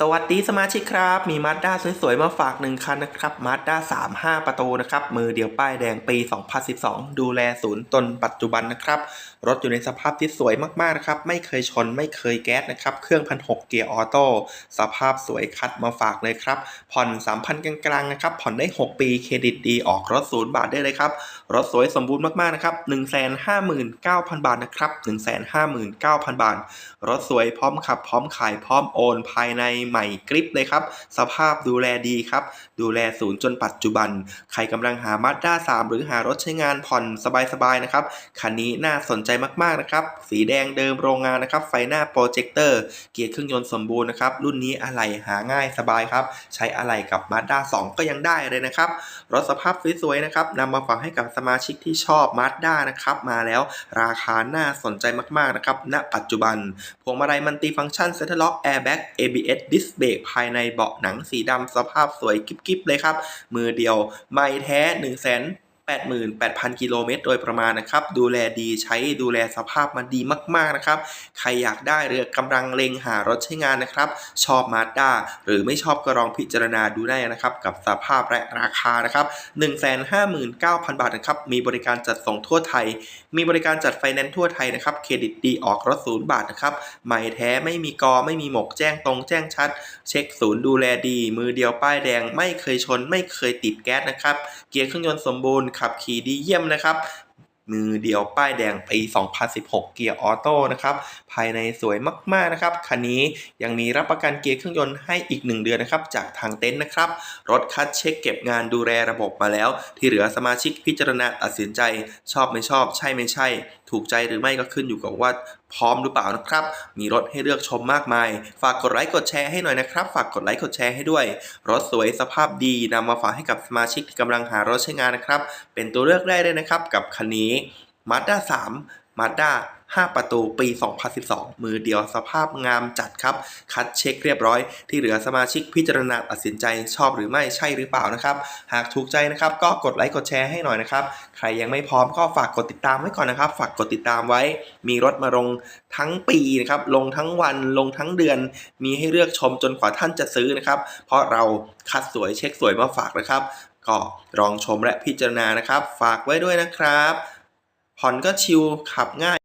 สวัสดีสมาชิกครับ มีมาด้าสวยๆ มาฝากหนึ่งคันนะครับมาด้า3 5 ประตูนะครับ มือเดียวป้ายแดงปี 2012 ดูแลศูนย์ตนปัจจุบันนะครับ รถอยู่ในสภาพที่สวยมากๆนะครับ ไม่เคยชนไม่เคยแก๊สนะครับ เครื่องพันหกเกียร์ออโต้สภาพสวยคัดมาฝากเลยครับ ผ่อน 3,000 กลางๆนะครับ ผ่อนได้ 6 ปีเครดิตดีออกรถศูนย์บาทได้เลยครับ รถสวยสมบูรณ์มากๆนะครับ 159,000 บาทนะครับ 159,000 บาท รถสวยพร้อมขับพร้อมขายพร้อมโอนภายในใหม่กริปเลยครับ สภาพดูแลดีครับ ดูแลศูนย์จนปัจจุบัน ใครกำลังหามาด้า3หรือหารถใช้งานผ่อนสบายๆนะครับคันนี้น่าสนใจมากๆนะครับ สีแดงเดิมโรงงานนะครับ ไฟหน้าโปรเจคเตอร์ เกียร์เครื่องยนต์สมบูรณ์นะครับ รุ่นนี้อะไหล่หาง่ายสบายครับ ใช้อะไหล่กับมาด้า2ก็ยังได้เลยนะครับ รถสภาพสวยๆนะครับนำมาฝากให้กับสมาชิกที่ชอบมาด้านะครับ มาแล้วราคาน่าสนใจมากๆนะครับ ณ ปัจจุบัน พวงมาลัยมันติฟังก์ชันเซ็นทรัลล็อกแอร์แบ็ก ABS ดิสเบรกภายในเบาะหนังสีดำสภาพสวยกิ๊บๆเลยครับ มือเดียวไม่แท้ 1 0 0 0 0 88,000 กิโลเมตรโดยประมาณนะครับ ดูแลดีใช้ดูแลสภาพมันดีมากๆนะครับ ใครอยากได้หรือกำลังเล็งหารถใช้งานนะครับ ชอบมาด้าหรือไม่ชอบก็ลองพิจารณาดูได้นะครับ กับสภาพและราคานะครับ 159,000 บาทนะครับ มีบริการจัดส่งทั่วไทย มีบริการจัดไฟแนนซ์ทั่วไทยนะครับ เครดิตดีออกรถศูนย์บาทนะครับ ใหม่แท้ไม่มีกอไม่มีหมกแจ้งตรงแจ้งชัด เช็คศูนย์ดูแลดี มือเดียวป้ายแดง ไม่เคยชน ไม่เคยติดแก๊สนะครับ เกียร์เครื่องยนต์สมบูรณ์ขับขี่ดีเยี่ยมนะครับ มือเดียวป้ายแดงปี 2016 เกียร์ออโต้นะครับ ภายในสวยมากๆนะครับ คันนี้ยังมีรับประกันเกียร์เครื่องยนต์ให้อีก 1 เดือนนะครับ จากทางเต็นท์นะครับ รถคัดเช็คเก็บงานดูแลระบบมาแล้ว ที่เหลือสมาชิกพิจารณาตัดสินใจ ชอบไม่ชอบ ใช่ไม่ใช่ ถูกใจหรือไม่ก็ขึ้นอยู่กับว่า พร้อมหรือเปล่านะครับ มีรถให้เลือกชมมากมาย ฝากกดไลค์กดแชร์ให้หน่อยนะครับ ฝากกดไลค์กดแชร์ให้ด้วย รถสวยสภาพดีนำมาฝากให้กับสมาชิกที่กำลังหารถใช้งานนะครับ เป็นตัวเลือกได้เลยนะครับ กับคันนี้ Mazda 3 Mazda 5 ประตูปี 2012 มือเดียวสภาพงามจัดครับ คัดเช็คเรียบร้อย ที่เหลือสมาชิกพิจารณาตัดสินใจชอบหรือไม่ใช่หรือเปล่านะครับ หากถูกใจนะครับก็กดไลค์กดแชร์ให้หน่อยนะครับ ใครยังไม่พร้อมก็ฝากกดติดตามไว้ก่อนนะครับ ฝากกดติดตามไว้ มีรถมาลงทั้งปีนะครับ ลงทั้งวันลงทั้งเดือน มีให้เลือกชมจนกว่าท่านจะซื้อนะครับ เพราะเราคัดสวยเช็คสวยมาฝากนะครับ ก็ลองชมและพิจารณานะครับ ฝากไว้ด้วยนะครับ ผ่อนก็ชิลขับง่าย